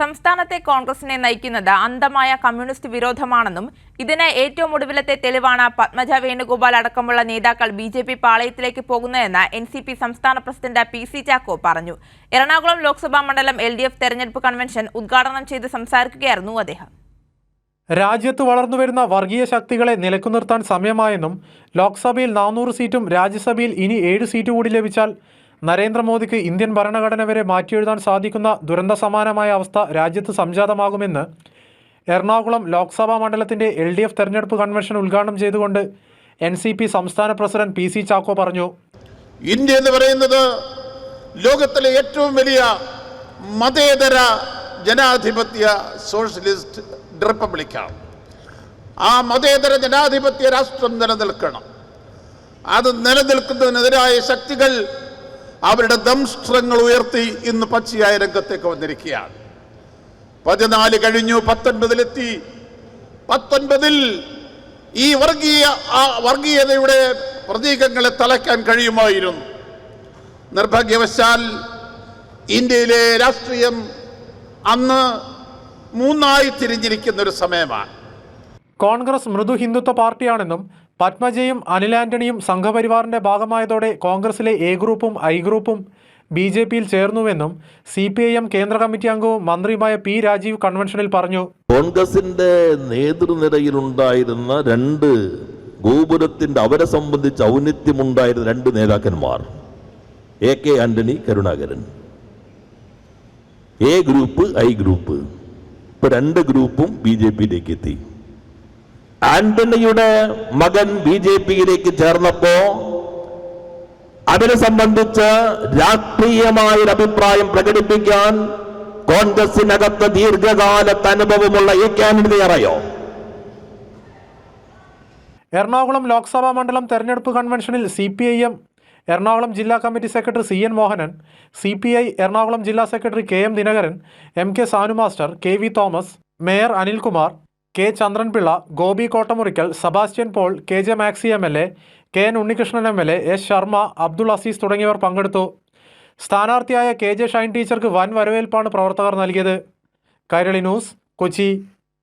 സംസ്ഥാനത്തെ കോൺഗ്രസിനെ നയിക്കുന്നത് അന്ധമായ കമ്മ്യൂണിസ്റ്റ് വിരോധമാണെന്നും ഇതിന് ഏറ്റവും ഒടുവിലത്തെ തെളിവാണ് പത്മജ വേണുഗോപാൽ അടക്കമുള്ള നേതാക്കൾ ബി ജെ പി പാളയത്തിലേക്ക് പോകുന്നതെന്ന് എൻ സി പി സംസ്ഥാന പ്രസിഡന്റ് പി സി ചാക്കോ പറഞ്ഞു. എറണാകുളം ലോക്സഭാ മണ്ഡലം എൽ ഡി എഫ് തെരഞ്ഞെടുപ്പ് കൺവെൻഷൻ ഉദ്ഘാടനം ചെയ്ത് സംസാരിക്കുകയായിരുന്നു അദ്ദേഹം. രാജ്യത്ത് വളർന്നുവരുന്ന വർഗീയ ശക്തികളെ നിലക്കുനിർത്താൻ സമയമായെന്നും ലോക്സഭയിൽ നാനൂറ് സീറ്റും രാജ്യസഭയിൽ ഇനി ഏഴ് സീറ്റ് കൂടി ലഭിച്ചാൽ നരേന്ദ്രമോദിക്ക് ഇന്ത്യൻ ഭരണഘടന വരെ മാറ്റിയെഴുതാൻ സാധിക്കുന്ന ദുരന്ത സമാനമായ അവസ്ഥ രാജ്യത്ത് സംജാതമാകുമെന്ന് എറണാകുളം ലോക്സഭാ മണ്ഡലത്തിന്റെ എൽ ഡി എഫ് തെരഞ്ഞെടുപ്പ് കൺവെൻഷൻ ഉദ്ഘാടനം ചെയ്തുകൊണ്ട് എൻ സി പി സംസ്ഥാന പ്രസിഡന്റ് പി സി ചാക്കോ പറഞ്ഞു. ഇന്ത്യ എന്ന് പറയുന്നത് ലോകത്തിലെ ഏറ്റവും വലിയ മതേതര ജനാധിപത്യ സോഷ്യലിസ്റ്റ് റിപ്പബ്ലിക്കാണ്. ആ മതേതര ജനാധിപത്യ രാഷ്ട്രം നിലനിൽക്കണം. അത് നിലനിൽക്കുന്നതിനെതിരായ ശക്തികൾ അവരുടെ ദംഷ്ട്രങ്ങൾ ഉയർത്തി ഇന്ന് പച്ചയായ രംഗത്തേക്ക് വന്നിരിക്കുകയാണ്. പതിനാല് കഴിഞ്ഞു പത്തൊൻപതിലെത്തി. പത്തൊൻപതിൽ ഈ വർഗീയ ആ വർഗീയതയുടെ പ്രതീകങ്ങളെ തലയ്ക്കാൻ കഴിയുമായിരുന്നു. നിർഭാഗ്യവശാൽ ഇന്ത്യയിലെ രാഷ്ട്രീയം അന്ന് മൂന്നായി തിരിഞ്ഞിരിക്കുന്ന ഒരു സമയമാണ്. കോൺഗ്രസ് മൃദു ഹിന്ദുത്വ പാർട്ടിയാണെന്നും പത്മജയും അനിൽ ആന്റണിയും സംഘപരിവാറിന്റെ ഭാഗമായതോടെ കോൺഗ്രസിലെ എ ഗ്രൂപ്പും ഐ ഗ്രൂപ്പും ബി ജെ പിയിൽ ചേർന്നുവെന്നും സി പി ഐ എം കേന്ദ്ര കമ്മിറ്റി അംഗവും മന്ത്രിയുമായ പി രാജീവ് കൺവെൻഷനിൽ പറഞ്ഞു. കോൺഗ്രസിന്റെ നേതൃനിരയിലുണ്ടായിരുന്ന രണ്ട് ഗോപുരത്തിന്റെ അവരെ സംബന്ധിച്ച് ഔന്നിത്യമുണ്ടായിരുന്ന രണ്ട് നേതാക്കന്മാർ A K Antony Karunakaran. A group I group. ഇപ്പൊ രണ്ട് ഗ്രൂപ്പും ബി ജെ പിയിലേക്ക് എത്തി. ആന്റണിയുടെ മകൻ ബി ജെ പിയിലേക്ക് ചേർന്നപ്പോ അതിനെ സംബന്ധിച്ച് രാഷ്ട്രീയമായൊരു അഭിപ്രായം പ്രകടിപ്പിക്കാൻ കോൺഗ്രസിനകത്ത് ദീർഘകാലത്ത് അനുഭവമുള്ള ഈ കാനഡി അറിയോ എറണാകുളം ലോക്സഭാ മണ്ഡലം തെരഞ്ഞെടുപ്പ് കൺവെൻഷനിൽ C P I M Ernakulam ജില്ലാ committee secretary C N Mohanan C P I Ernakulam ജില്ലാ secretary K M Dinakaran M K Sanu master K V Thomas mayor Anilkumar K Chandranpillai Gopi Kottamurikkal Sebastian Paul K J Maxi M L A K N Unnikrishnan M L A S Sharma Abdul Aziz തുടങ്ങിയവർ പങ്കെടുത്തു. സ്ഥാനാർത്ഥിയായ K J Shine ടീച്ചർക്ക് വൻ വരവേൽപ്പാണ് പ്രവർത്തകർ നൽകിയത്. Kairali news Kochi.